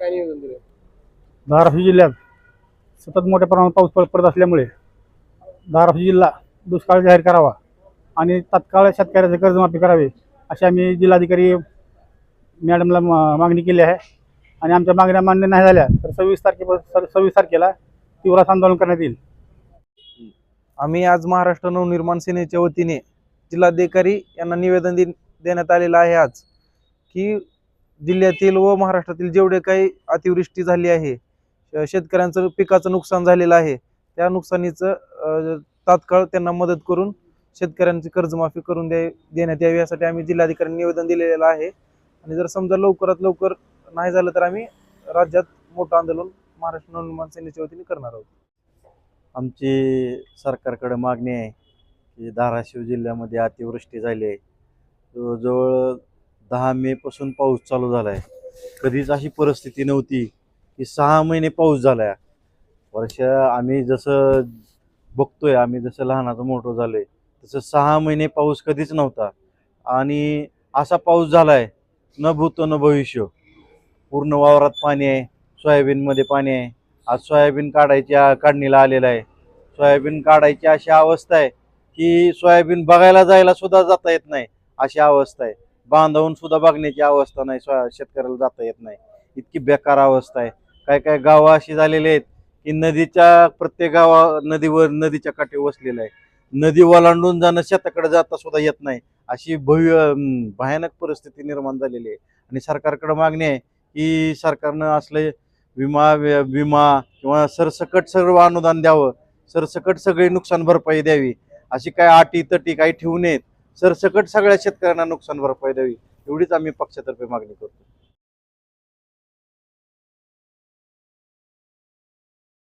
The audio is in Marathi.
काय निवेदन दिलं धाराशिव जिल्ह्यात सतत मोठ्या प्रमाणात पाऊस पड- पडत असल्यामुळे धाराशिव जिल्हा दुष्काळ जाहीर करावा आणि तात्काळ शेतकऱ्याचे कर्जमाफी करावी अशी आम्ही जिल्हाधिकारी मॅडमला मा- मागणी केली आहे. आणि आमच्या मागण्या मान्य नाही झाल्या तर सव्वीस तारखेपासून सव्वीस तारखेला तीव्र आंदोलन करण्यात येईल. आम्ही आज महाराष्ट्र नवनिर्माण सेनेच्या वतीने जिल्हाधिकारी यांना निवेदन दे देण्यात आलेलं आहे आज की जिल्ह्यातील व महाराष्ट्रातील जेवढे काही अतिवृष्टी झाली आहे शेतकऱ्यांचं पिकाचं नुकसान झालेलं आहे त्या नुकसानीचं तात्काळ त्यांना मदत करून शेतकऱ्यांची कर्जमाफी करून द्या देण्यात यावी यासाठी आम्ही जिल्हाधिकारी निवेदन दिलेलं आहे. आणि जर समजा लवकरात लवकर नाही झालं तर आम्ही राज्यात मोठं आंदोलन महाराष्ट्र नवनिर्माण सेनेच्या वतीने करणार आहोत. आमची सरकारकडे मागणी आहे की धाराशिव जिल्ह्यामध्ये अतिवृष्टी झाली आहे. जवळजवळ दहा मे पासून पाऊस चालू झाला आहे कधीच अशी परिस्थिती नव्हती की सहा महिने पाऊस झाला आहे वर्ष आम्ही जसं बघतोय आम्ही जसं लहानाचं मोठं झालोय तसं सहा महिने पाऊस कधीच नव्हता. आणि असा पाऊस झाला आहे न भूत न भविष्य. पूर्ण वावरात पाणी आहे सोयाबीनमध्ये पाणी आहे. आज सोयाबीन काढायची काढणीला आलेलं आहे. सोयाबीन काढायची अशी अवस्था आहे की सोयाबीन बघायला जायला सुद्धा जाता येत नाही अशी अवस्था आहे. बांधवून सुद्धा बघण्याची अवस्था नाही शेतकऱ्याला जाता येत नाही. इतकी बेकार अवस्था आहे. काय काय गावं अशी झालेली आहेत की नदीच्या प्रत्येक गावा नदीवर नदीच्या काठी वसलेलं आहे नदी ओलांडून जाणं शेताकडे जाता सुद्धा येत नाही. अशी भव्य भयानक परिस्थिती निर्माण झालेली आहे. आणि सरकारकडे मागणी आहे की सरकारनं असले विमा विमा किंवा सरसकट सर्व अनुदान द्यावं. सरसकट सगळी नुकसान भरपाई द्यावी. अशी काय अटी तटी काही ठेवू नयेत. सरसकट सगळ्या शेतकऱ्यांना नुकसान भरपाई द्यावी एवढीच आम्ही पक्षातर्फे मागणी करतो.